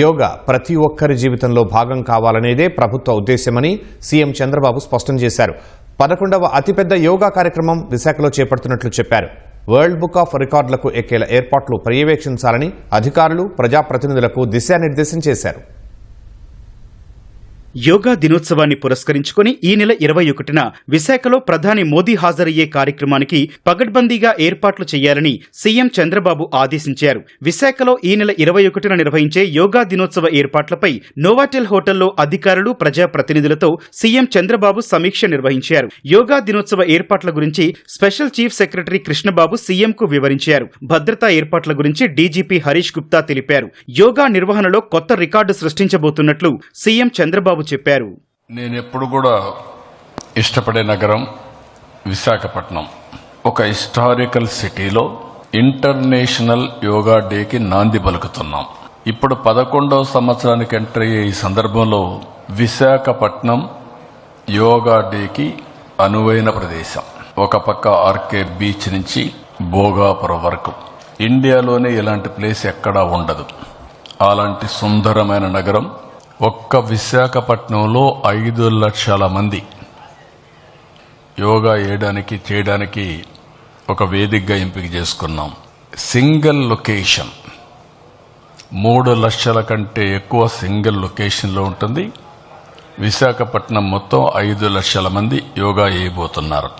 యోగా ప్రతి ఒక్కరి జీవితంలో భాగం కావాలనేదే ప్రభుత్వ ఉద్దేశ్యమని సీఎం చంద్రబాబు స్పష్టం చేశారు. పదకొండవ అతిపెద్ద యోగా కార్యక్రమం విశాఖలో చేపడుతున్నట్లు చెప్పారు. వరల్డ్ బుక్ ఆఫ్ రికార్డులకు ఎక్కేలా ఏర్పాట్లు పర్యవేక్షించాలని అధికారులు ప్రజాప్రతినిధులకు దిశానిర్దేశం చేశారు. యోగా దినోత్సవాన్ని పురస్కరించుకుని ఈ నెల ఇరవై ఒకటిన విశాఖలో ప్రధాని మోదీ హాజరయ్యే కార్యక్రమానికి పగడ్బందీగా ఏర్పాట్లు చేయాలని సీఎం చంద్రబాబు ఆదేశించారు. విశాఖలో ఈ నెల ఇరవై ఒకటిన నిర్వహించే యోగా దినోత్సవ ఏర్పాట్లపై నోవాటెల్ హోటల్లో అధికారులు ప్రజాప్రతినిధులతో సీఎం చంద్రబాబు సమీక్ష నిర్వహించారు. యోగా దినోత్సవ ఏర్పాట్ల గురించి స్పెషల్ చీఫ్ సెక్రటరీ కృష్ణబాబు సీఎంకు వివరించారు. భద్రతా ఏర్పాట్ల గురించి డీజీపీ హరీష్ గుప్తా తెలిపారు. యోగా నిర్వహణలో కొత్త రికార్డు సృష్టించబోతున్నట్లు సీఎం చంద్రబాబు చెప్పారు. నేను ఎప్పుడు కూడా ఇష్టపడే నగరం విశాఖపట్నం. ఒక హిస్టారికల్ సిటీలో ఇంటర్నేషనల్ యోగా డేకి నాంది పలుకుతున్నాం. ఇప్పుడు పదకొండవ సంవత్సరానికి ఎంటర్ అయ్యే ఈ సందర్భంలో విశాఖపట్నం యోగా డేకి అనువైన ప్రదేశం. ఒక పక్క ఆర్కే బీచ్ నుంచి భోగాపురం వరకు. ఇండియాలోనే ఇలాంటి ప్లేస్ ఎక్కడా ఉండదు. అలాంటి సుందరమైన నగరం ఒక్క విశాఖపట్నంలో ఐదు లక్షల మంది యోగా వేయడానికి చేయడానికి ఒక వేదికగా ఎంపిక చేసుకున్నాం. Single location. మూడు లక్షల కంటే ఎక్కువ సింగిల్ లొకేషన్లో ఉంటుంది. విశాఖపట్నం మొత్తం ఐదు లక్షల మంది యోగా వేయబోతున్నారు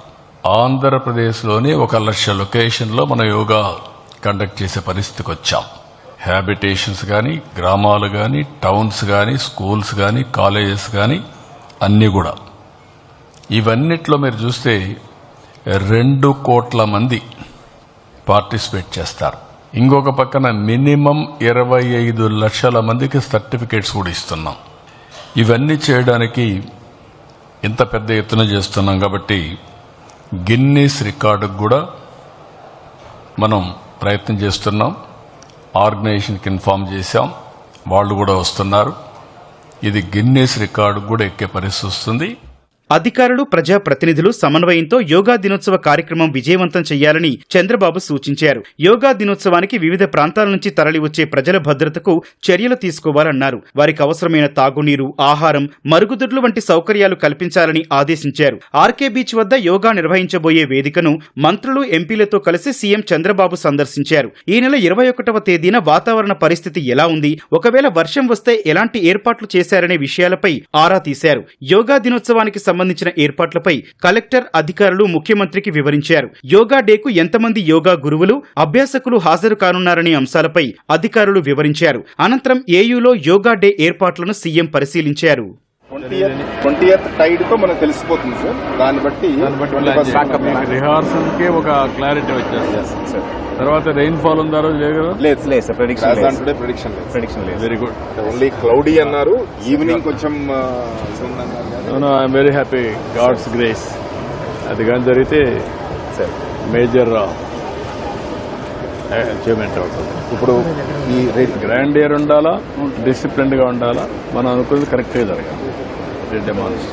ఆంధ్రప్రదేశ్లోని ఒక లక్ష లొకేషన్లో మన యోగా కండక్ట్ చేసే పరిస్థితికి వచ్చాం. హ్యాబిటేషన్స్ కానీ గ్రామాలు కానీ టౌన్స్ కానీ స్కూల్స్ కానీ కాలేజెస్ కానీ అన్నీ కూడా. ఇవన్నిట్లో మీరు చూస్తే రెండు కోట్ల మంది పార్టిసిపేట్ చేస్తారు. ఇంకొక పక్కన మినిమం ఇరవై ఐదు లక్షల మందికి సర్టిఫికేట్స్ కూడా ఇస్తున్నాం. ఇవన్నీ చేయడానికి ఇంత పెద్ద ఎత్తున చేస్తున్నాం కాబట్టి గిన్నీస్ రికార్డుకు కూడా మనం ప్రయత్నం చేస్తున్నాం. ఆర్గనైజేషన్కి ఇన్ఫామ్ చేశాం. వాళ్ళు కూడా వస్తున్నారు. ఇది గిన్నెస్ రికార్డు కూడా ఎక్కే పరిస్థితి వస్తుంది. అధికారులు ప్రజాప్రతినిధులు సమన్వయంతో యోగా దినోత్సవ కార్యక్రమం విజయవంతం చేయాలని చంద్రబాబు సూచించారు. యోగా దినోత్సవానికి వివిధ ప్రాంతాల నుంచి తరలివచ్చే ప్రజల భద్రతకు చర్యలు తీసుకోవాలన్నారు. వారికి అవసరమైన తాగునీరు ఆహారం మరుగుదొడ్లు వంటి సౌకర్యాలు కల్పించాలని ఆదేశించారు. ఆర్కే బీచ్ వద్ద యోగా నిర్వహించబోయే వేదికను మంత్రులు ఎంపీలతో కలిసి సీఎం చంద్రబాబు సందర్శించారు. ఈ నెల ఇరవై ఒకటవ తేదీన వాతావరణ పరిస్థితి ఎలా ఉంది? ఒకవేళ వర్షం వస్తే ఎలాంటి ఏర్పాట్లు చేశారనే విషయాలపై ఆరా తీశారు. యోగా దినోత్సవానికి సంబంధించిన ఏర్పాట్లపై కలెక్టర్ అధికారులు ముఖ్యమంత్రికి వివరించారు. యోగా డేకు ఎంతమంది యోగా గురువులు అభ్యాసకులు హాజరు కానున్నారనే అంశాలపై అధికారులు వివరించారు. అనంతరం ఏయూలో యోగా డే ఏర్పాట్లను సీఎం పరిశీలించారు. టైడ్తో మనకు తెలిసిపోతుంది సార్. దాన్ని బట్టి రిహార్సల్కి ఒక క్లారిటీ వచ్చేస్తుంది. సార్ తర్వాత రెయిన్ ఫాల్ ఉందా రోజు లేదు లేదు లేదు సార్ ప్రెడిక్షన్ లేదు. టుడే ప్రిడిక్షన్ లేదు. ప్రెడిక్షన్ లేదు. వెరీ గుడ్ ఓన్లీ క్లౌడీ అన్నారు. ఈవినింగ్ కొంచెం I'm very happy God's grace అది కానీ జరిగితే సార్ మేజర్ అచీవ్మెంట్ అవుతుంది. ఇప్పుడు ఈ రెడ్ గ్రాండ్ ఇయర్ ఉండాలా? డిసిప్లిన్గా ఉండాలా? మనం అనుకున్నది కరెక్ట్గా జరగాలి. డెమాన్స్